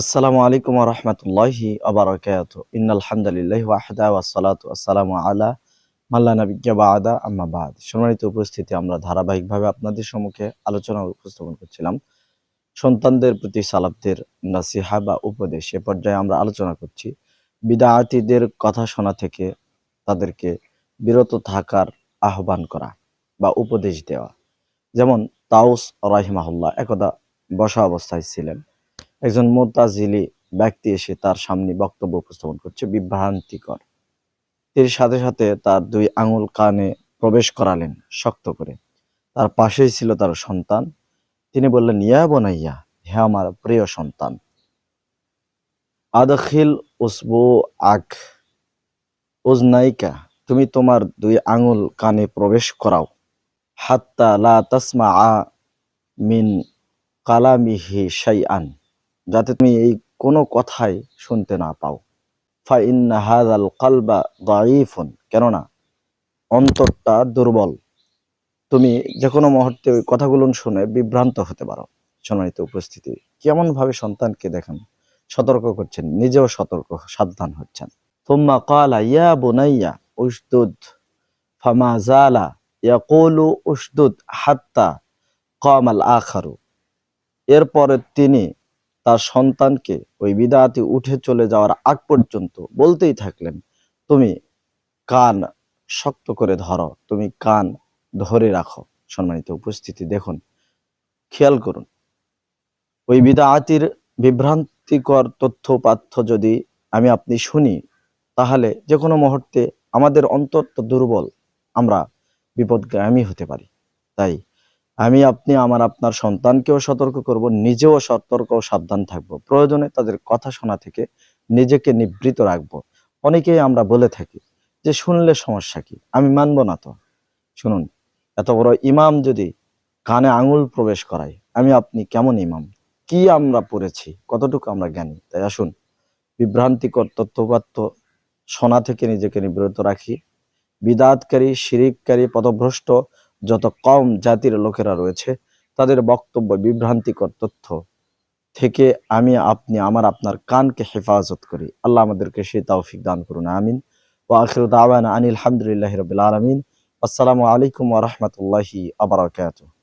আসসালামু আলাইকুম রহমতুল্লাহি আবরকাত ইনালহামদুলিল্লাহ ওয়াহদা ওয়াসালাতু আসসালামু আলা মাল্লা নবিজ্ঞা বাদা, আম্মা বাদ। সম্মানিত উপস্থিতি, আমরা ধারাবাহিকভাবে আপনাদের সম্মুখে আলোচনা উপস্থাপন করছিলাম। সন্তানদের প্রতি সালাবদের নাসিহা বা উপদেশ, এ পর্যায়ে আমরা আলোচনা করছি। বিদায়াতিদের কথা শোনা থেকে তাদেরকে বিরত থাকার আহ্বান করা বা উপদেশ দেওয়া। যেমন তাউস রাহিমাহুল্লাহ, একদা বসা অবস্থায় ছিলেন। একজন মোতাজিলি ব্যক্তি এসে তার সামনে বক্তব্য উপস্থাপন করছে, বিভ্রান্তিকর। এর সাথে সাথে তার দুই আঙুল কানে প্রবেশ করালেন শক্ত করে। তার পাশেই ছিল তার সন্তান। তিনি বললেন, ইয়া বোনাইয়া, হে আমার প্রিয় সন্তান, আদখিল উসবু আক, উজনাইকা, তুমি তোমার দুই আঙুল কানে প্রবেশ করাও। হাত্তা লা তাসমা মিন কালামিহি শাইআন। যাতে তুমি এই কোনো কথাই শুনতে না পাও। ফা ইন্না হাদাল কালবা দাইফুন কেননা অন্তরটা দুর্বল। তুমি যে কোনো মুহূর্তে ওই কথাগুলো শুনে বিভ্রান্ত হতে পারো। সম্মানিত উপস্থিতি কেমন ভাবে সন্তানকে দেখেন, সতর্ক করছেন, নিজেও সতর্ক, সাবধান হচ্ছেন। তুম্মা কালা, ইয়া বোনাইয়া, উশদুদ। ফামা জালা, ইয়াকুলু, উশদুদ, হাত্তা কামাল আখারু। এরপরে তিনি তার সন্তানকে ওই বিদাতি উঠে চলে যাওয়ার আগ পর্যন্ত বলতেই থাকলেন, তুমি কান শক্ত করে ধরো, তুমি কান ধরে রাখো। সম্মানিত উপস্থিতি, দেখুন, খেয়াল করুন। ওই বিদাতির বিভ্রান্তিকর তথ্য পাথ্য যদি আমি আপনি শুনি, তাহলে যে কোনো মুহূর্তে আমাদের অন্তর তো দুর্বল আমরা বিপদগামী হতে পারি। তাই আমি, আপনি, আমার, আপনার সন্তানকেও সতর্ক করব, নিজেও সতর্ক ও সাবধান থাকব। প্রয়োজনে তাদের কথা শোনা থেকে নিজেকে নিবৃত রাখব। অনেকেই আমরা বলে থাকি যে, শুনলে সমস্যা কি? আমি মানব না তো। শুনুন, এত বড় ইমাম যদি কানে আঙুল প্রবেশ করায়, আমি, আপনি কেমন ইমাম? কি আমরা পড়েছি? কতটুকু আমরা জ্ঞানী? তাই আসুন, বিভ্রান্তিকর তথ্যপাত্য শোনা থেকে নিজেকে নিবৃত রাখি। বিদাতকারী, শিরিককারী, পদভ্রষ্ট যত কম জাতির লোকেরা রয়েছে, তাদের বক্তব্য, বিভ্রান্তিকর তথ্য থেকে আমি আপনি, আমার আপনার কানকে হেফাজত করি। আল্লাহ আমাদেরকে সেই তাওফিক দান করুন, আমিন। ও আখির দাওয়ান আনিল হামদুলিল্লাহ রবিল আলমিন। আসসালামু আলাইকুম ওরহমতুল্লাহি আবরাকাতুহ